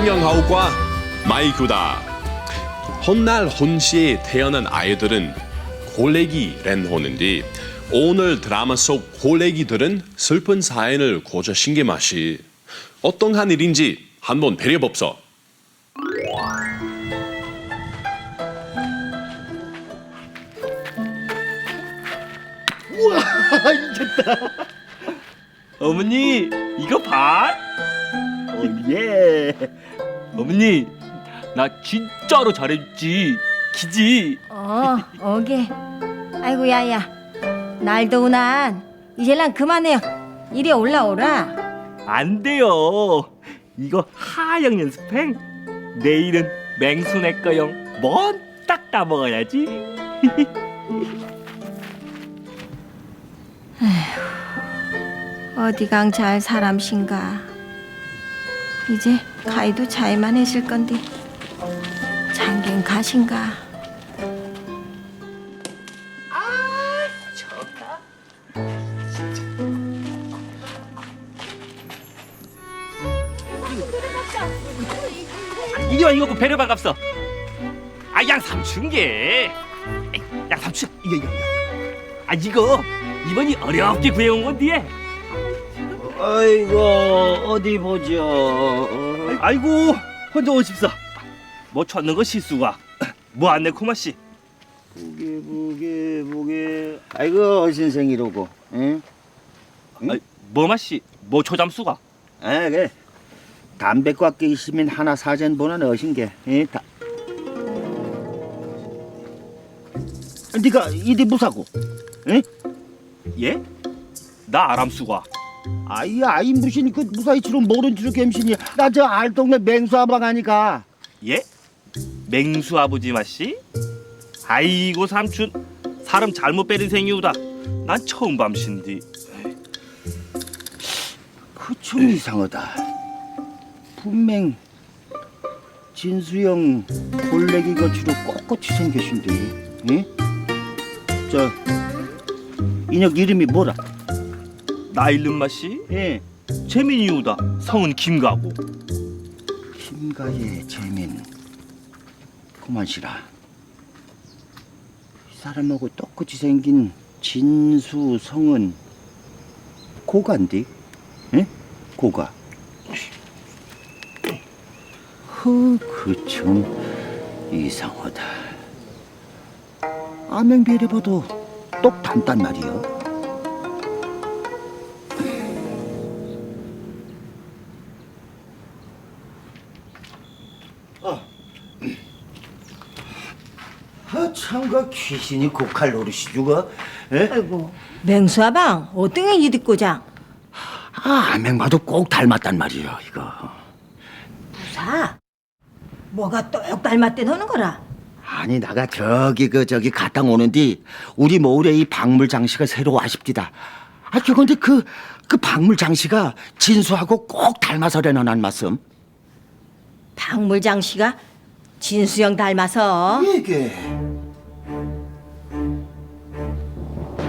안녕하오과 마이구다. 훗날 혼시에 태어난 아이들은 고래기란 호는데 오늘 드라마 속 고래기들은 슬픈 사연을 고저 신게 맛이 어떠한 일인지 한번 배려봅소. 어머니 이거 봐. 어, 예. 어머니 나 진짜로 잘했지. 기지. 어, 오게. 아이고 야 야. 날 더우난 이제 난 그만해요. 이리 올라오라. 안 돼요. 이거 하영 연습행. 내일은 맹순의 거영 먼딱 따먹어야지. 어디강 잘 사람신가. 이제 가이도 자기만 했을 건데 장긴 가신가. 이리 와 이거 배려 반갑소. 아 양삼춘게. 양삼춘 이거 이거. 이거. 아 이거 이번이 어렵게 구해온 건데. 아이고 어디 보죠. 어, 아이고 혼자 오십사. 뭐 찾는 거 실수가. 뭐 안내 코마 씨. 보게 보게 보게. 아이고 신생이로고. 응? 응? 아, 뭐마 씨. 뭐 초잠수가. 아 그래. 담배과 끼시면 하나 사전 보는 어신게. 예, 다. 네가 이리 무사고. 응? 예? 나 아람수가. 아이 아이 무신 그 무사히 치로 모른 줄 gem신이. 나 저 알동네 맹수아방 하니까. 예? 맹수 아버지 마씨? 아이고 삼촌 사람 잘못 빼는 생이우다 난 처음 밤신디 그 좀 이상하다. 분명 진수형 골래기 거치로 꼿꼿이 생기신데, 예? 저 인혁 이름이 뭐라? 나 이름 마씨? 예, 재민이우다 성은 김가고 김가예 재민. 그만시라. 이 사람하고 똑같이 생긴 진수 성은 고가인데, 예? 고가. 허, 그참 이상하다. 아맹비를 봐도 똑 닮단 말이여. 참가 귀신이 고칼 노릇이 죽어. 에? 아이고 맹수아방 어떻게 이듣고장 아, 아맹봐도 꼭 닮았단 말이야, 이거. 부사. 뭐가 똑 닮았대 너는 거라. 아니, 나가 저기 그 저기 갔다 오는디 우리 모울에 이 박물 장시가 새로 와십디다. 아, 그건데 그, 그 박물 장시가 진수하고 꼭 닮아서려는 한 말씀. 박물장 씨가 진수영 닮아서. 이게.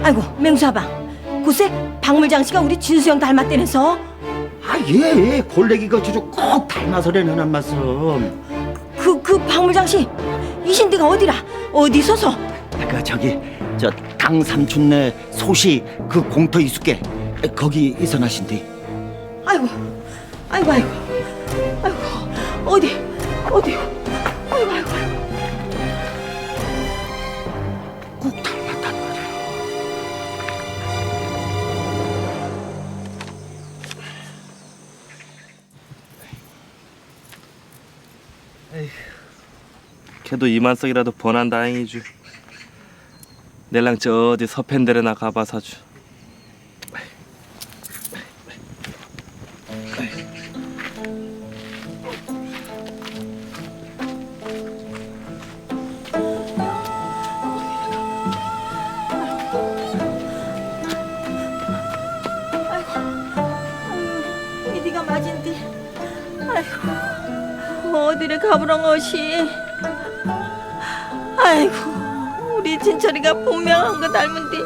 아이고 맹수아방. 글쎄 박물장 씨가 우리 진수영 닮았대면서. 아, 예, 골래기가 주로 꼭 닮아서려는 한 말씀. 그, 그 박물장 씨 이신디가 어디라? 어디 서서? 아, 그 저기 저 강삼촌네 소시 그 공터 이숙계 거기 이선하신디. 아이고, 아이고, 아이고, 아이고, 어디, 어디, 걔도 이만석이라도 번한 다행이주 내랑 저 어디 서펜데레나 가봐사주 아이고, 우리 진철이가 분명한 거 닮은디.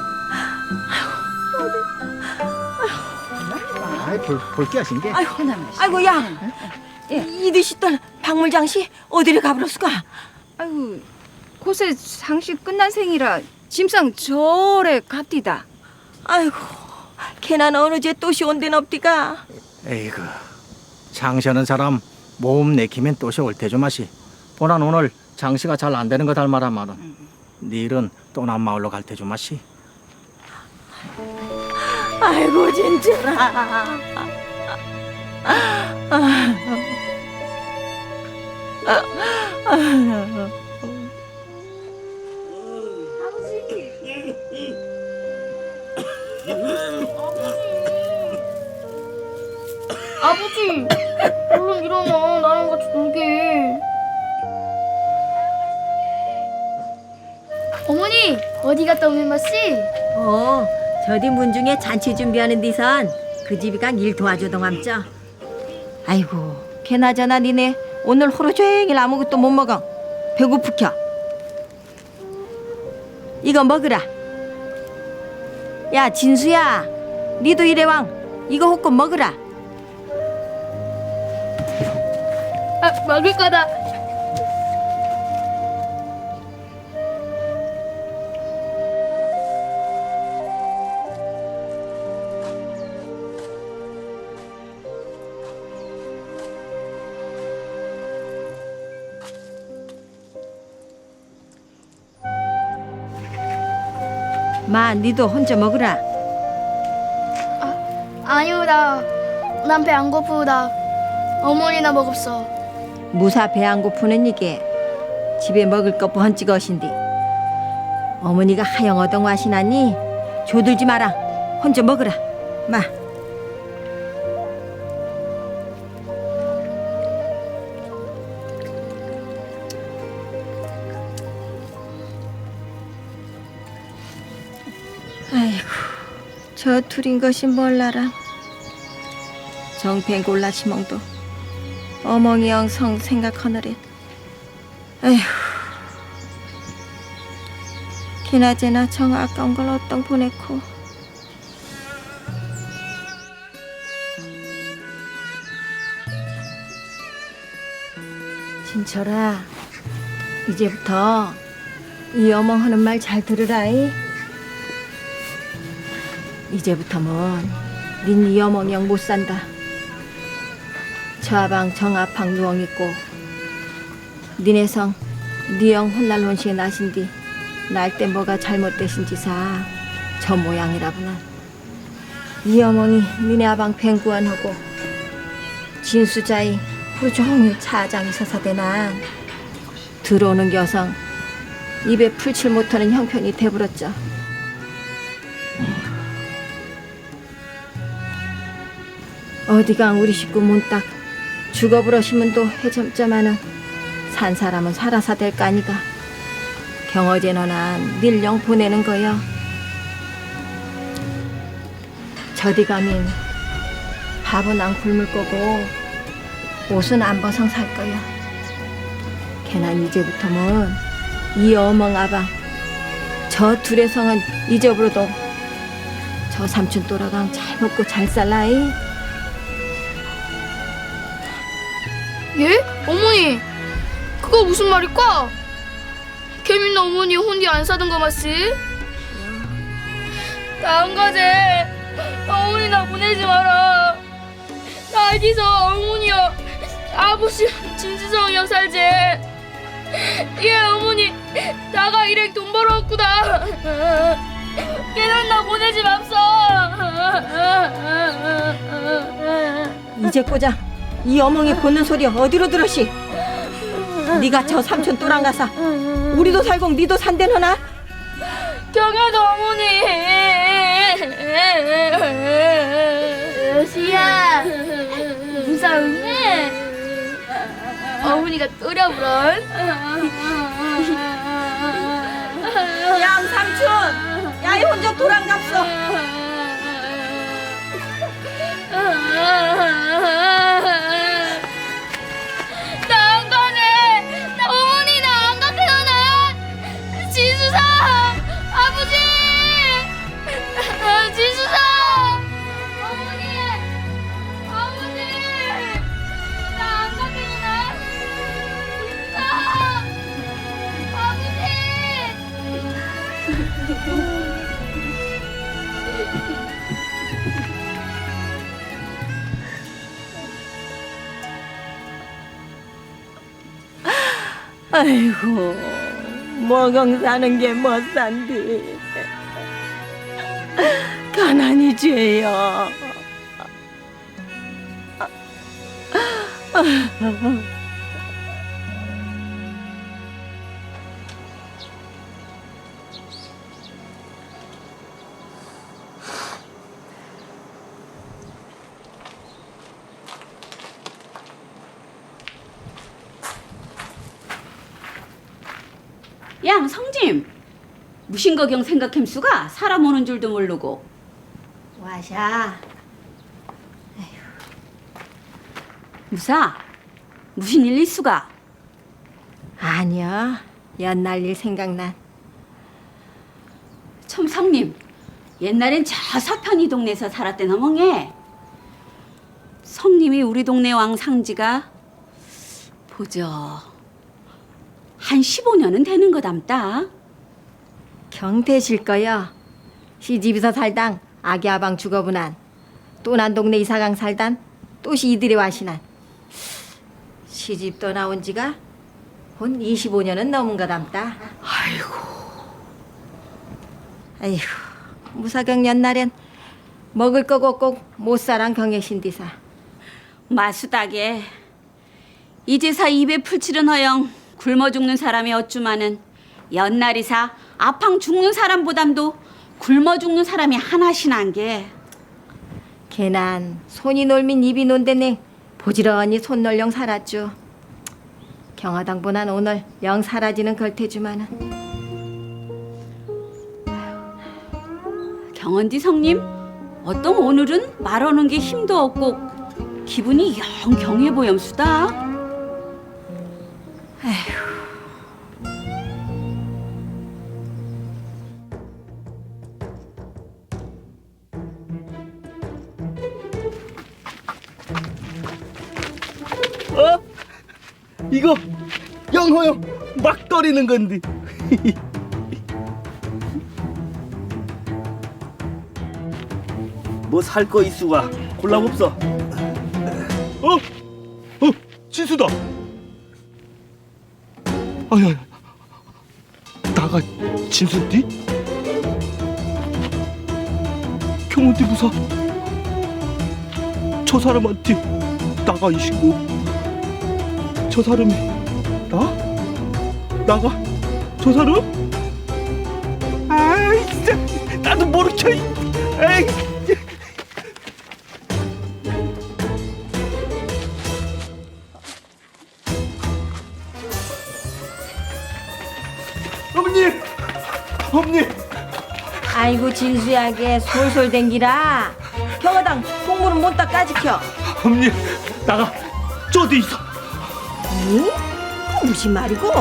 아이 볼 볼게 하신 게. 아이고, 아이고, 야, 이리 있던 박물장씨 어디를 가버렸을까? 아이고 곳에 상식 끝난 생이라 짐상 저래 갑디다. 아이고 걔는 어느 제 또시 온 데는 없디가 에이그 장시하는 사람 몸 내키면 또시 올 테죠 마시 보난 오늘 장시가 잘 안 되는 거 닮아라 말은 내일은 또 남 마을로 갈 테죠 마시 아이고 진짜라 아버지, 얼른 일어나. 나랑 같이 놀게. 어머니, 어디 갔다 오면 맛이? 어 저디 문중에 잔치 준비하는 디선. 그 집이가 일 도와주던 암죠 아이고 걔나저나 니네. 오늘 하루 종일 아무것도 못 먹어. 배고프켜. 이거 먹으라. 야 진수야. 니도 이래왕. 이거 호껏 먹으라. 아, 먹을 거다. 마 니도 혼자 먹으라 아니오다. 난배 안 고프다. 어머니나 먹읍소. 무사 배 안 고프는 이게 집에 먹을 거 번찍어신디 어머니가 하영 어덩 와시나니 조들지 마라 혼자 먹으라 마 저 둘인 것이 몰라라? 정팽 골라치멍도 어멍이 영성 생각하느래 에휴. 기나제나 정 아까운 걸 어떤 보내고? 진철아 이제부터 이 어멍 하는 말 잘 들으라이 이제부터는 닌이 어멍이형 못 산다. 좌방 정아팡 누엉 있고 니네 성 니영 혼날 혼시에 나신디 날 때 뭐가 잘못되신 지사. 저 모양이라구나. 이 어머니 니네 아방 뱅구안하고 진수자이 하루 종일 차장이 서사대나. 들어오는 여성 입에 풀칠 못하는 형편이 돼버렸죠 어디가 우리 식구 문딱? 죽어버러시면 또 해점자마는 산 사람은 살아사 될거 아니가. 경어제 너나 밀령 보내는 거여. 저디 가면 밥은 안 굶을 거고 옷은 안 벗어 살 거야 걔난 이제부터는 이 어멍 아방 저 둘의 성은 잊어버려도 저 삼촌 또라강 잘 먹고 잘 살라이 예? 어머니, 그거 무슨 말일까? 개민나 어머니 혼디 안 사던 거 맞지? 나안 가재. 어머니 나 보내지 마라. 나 어디서 어머니여 아버지 진지성이여 살지. 예 어머니 나가 일행 돈 벌어왔구나. 걔는 나 보내지 맙소. 이제 꼬자 이 어멍이 보는 소리 어디로 들으시? 네가 저 삼촌 또랑 가사 우리도 살고 니도 산대너나? 경아도 어머니. 여시야 무사했네 어머니가 또려부런. 양 삼촌. 야이 혼자 또랑 갑소 지수사! 어머니! 어머니! 나 안 가겠나? 지수사! 아버지! 아이고, 모공 사는 게 못 산디. 가난이 죄요. 양 성짐 무신거경 생각햄수가 사람 오는 줄도 모르고 와샤, 무사 무슨 일 있수가? 아니야. 옛날 일 생각난. 첨성님 옛날엔 저 서편 이 동네에서 살았대 너멍해. 성님이 우리 동네 왕 상지가 보죠. 한 15년은 되는 거담다. 경태실 거요. 시집에서 살당 아기 아방 죽어분한 또 난 동네 이사강 살단 또시 이들이 와시난 시집 떠나온 지가 혼 25년은 넘은 거담다. 아이고. 아이고. 무사경 옛날엔 먹을 거고 꼭 못살한 경계신디사. 마수다게 이제사 입에 풀칠은 허영 굶어 죽는 사람이 어쭈마는 연날이사 아팡 죽는 사람보담도 굶어 죽는 사람이 하나씩 게. 걔난 손이 놀민 입이 논대네. 보지런히 손 놀령 살았죠. 경화당보난 오늘 영 사라지는 걸테주만은. 경언디 성님 어떤 오늘은 말하는 게 힘도 없고 기분이 영 경해 보염수다 어? 이거 영호형 막 떨이는 건데. 뭐 살 거 있수가 골라봅소. 어? 어? 진수다. 아야, 나가 진수띠? 경호띠 부사. 저 사람한테 나가 이시고 저 사람이 나? 나가? 저 사람? 아이 진짜. 나도 모르겠어 에이 아이고 진수야게. 솔솔 댕기라. 경화당 공문은 못다 까지켜. 어머니 나가. 저디 있어. 응? 무슨 말이고?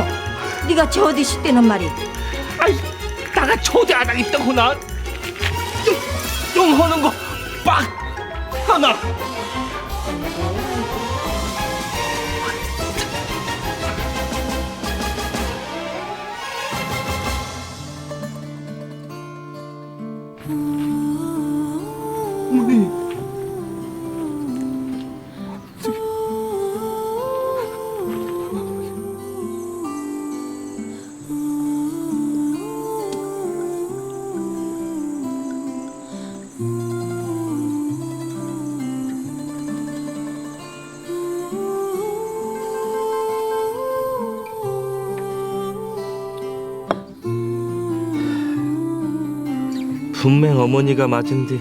네가 저 어디 시대는 말이. 아이 나가 초대 안 하겠다구나. 용 하는 거 빡. 하나 분명 어머니가 맞은디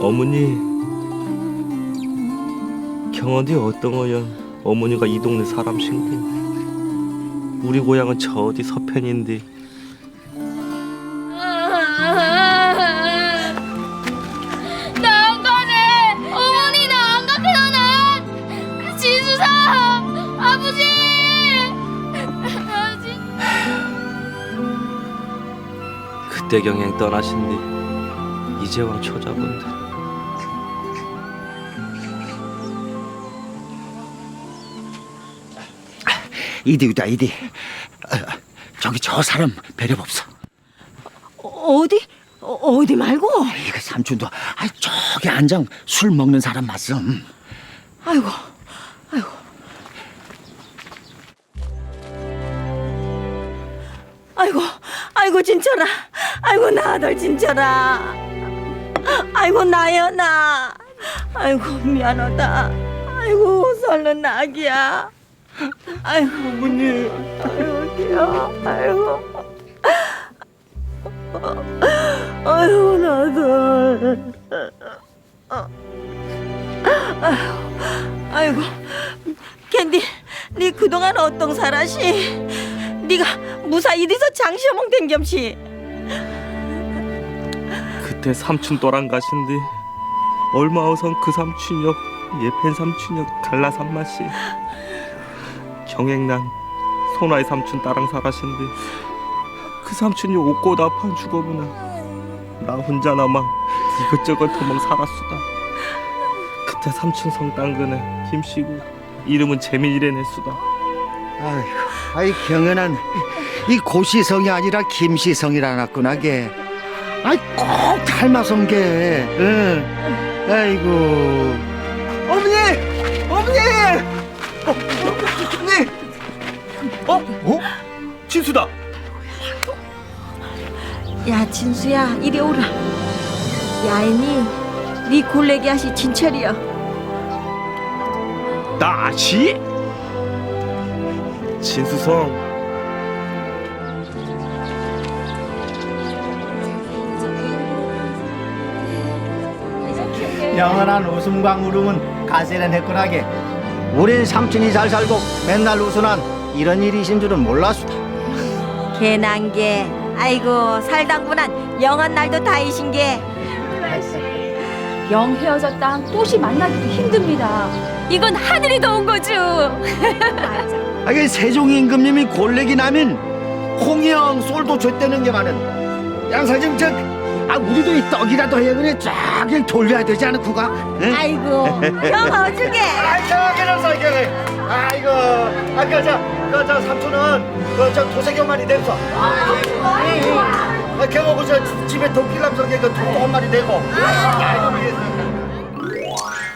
어머니 경어디 어떤 거연 어머니가 이 동네 사람신데 우리 고향은 저 어디 서편인데 그때 경행 떠나신디 이제 왕 초자분들 이디다 이디. 어, 저기 저 사람 배려봅소. 어디? 어, 어디 말고? 이거 삼촌도 아 저기 앉아 술 먹는 사람 맞음. 아이고 아이고 아이고, 아이고 진짜라. 아이고 나 아들 진짜라. 아이고 나야 나. 아이고 미안하다. 아이고 설른 낙이야. 아이고 어머니. 아이고. 아이고. 아이고 나들. 아이고 캔디, 네 그동안 어떤 살았시? 네가 무사히 어디서 장시어몽 된 겸시? 그때 삼촌 또랑 가신디 얼마 어선 그 삼촌역 예펜 삼촌역 갈라 삼마씨 경행난 소나이 삼촌 따랑 사가신디 그 삼촌이 옷고 나판 죽어보나 나 혼자 남아 이것저것 도망 살았수다. 그때 삼촌 성땅그네 김씨고 이름은 재민이래 냈수다. 아이고, 아이 경연한 이 고시성이 아니라 김시성이라 났구나 게. 아이 꼭 닮아선 게. 응. 아이고. 어머니, 어머니, 어, 어머니. 어, 어? 진수다. 야 진수야 이리 오라. 야인이 네 골래기 하시 진철이여. 나시? 진수성 영원한 웃음과 울음은 가세는 했구나게. 우린 삼촌이 잘 살고 맨날 웃으난 이런 일이 있인 줄은 몰랐수다. 개난 게. 아이고 살당분한 영한 날도 다이신 게. 영 헤어졌다 또시 만나기도 힘듭니다. 이건 하늘이 도운 거죠. 아, 이 세종 임금님이 골래기 나면 홍영 솔도 줬다는 게 많은 양사님 저 아, 우리도 이 떡이라도 해야 그래 쫙 돌려야 되지 않을까? 응? 아이고 영 어주게. 아이 저 그래서 이게 아이고 아까 저그저 삼촌은 그저 도색형 이 됐어. 아, 걔하고 저 집에 도끼람석에 그도한 마리 되고.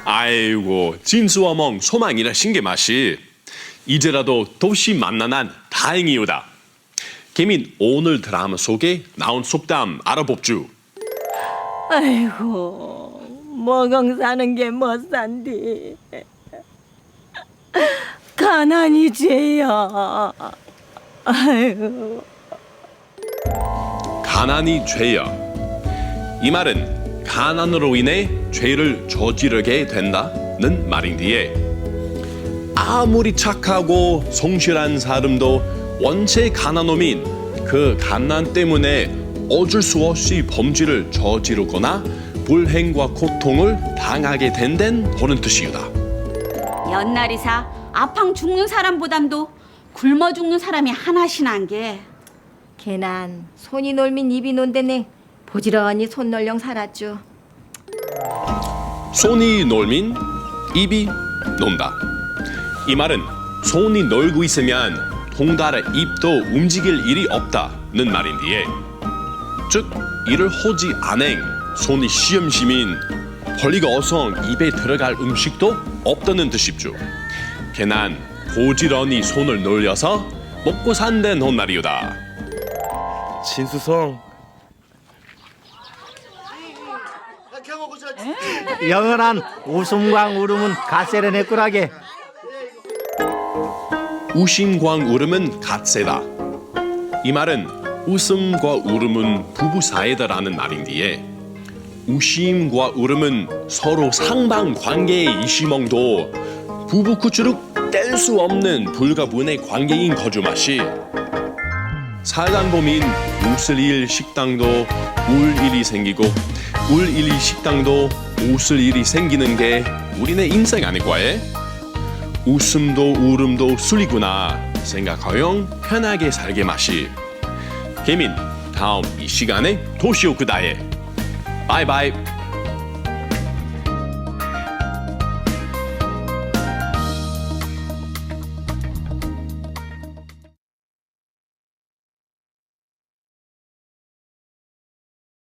아이고 진수어멍 소망이라 신게 맛이 이제라도 도시 만나난 다행이오다. 개민 오늘 드라마 속에 나온 속담 알아봅주. 아이고 먹엉 사는 게 못 산디. 가난이 죄야. 아이고. 가난이 죄야. 이 말은 가난으로 인해 죄를 저지르게 된다는 말인데에 아무리 착하고 성실한 사람도 원체 가난놈인 그 가난 때문에 어쩔 수 없이 범죄를 저지르거나 불행과 고통을 당하게 된다는 그런 뜻이다. 연날이사 아팡 죽는 사람보담도 굶어 죽는 사람이 하나씩 난게 개난 손이 놀민 입이 논대네 보지런히 손 놀령 살았죠. 손이 놀민 입이 논다. 이 말은 손이 놀고 있으면 동달의 입도 움직일 일이 없다는 말인데에 즉 이를 하지 않행 손이 시험시민 벌리가 어서 입에 들어갈 음식도 없다는 뜻이죠. 개난 고지런히 손을 놀려서 먹고 산다는 혼말이오다. 진수성 영원한 웃음과 울음은 가세는 했구나게. 우심과 울음은 갓세다. 이 말은 웃음과 울음은 부부 사이다라는 말인데에 우심과 울음은 서로 상방 관계의 이시멍도 부부 구출을 뗄수 없는 불가분의 관계인 살다 보면 웃을 일 식당도 울 일이 생기고 울 일이 식당도 웃을 일이 생기는 게 우리네 인생 아닐까에? 웃음도 울음도 술이구나 생각하여 편하게 살게 마시 개민 다음 이 시간에 도시오크다에. 바이바이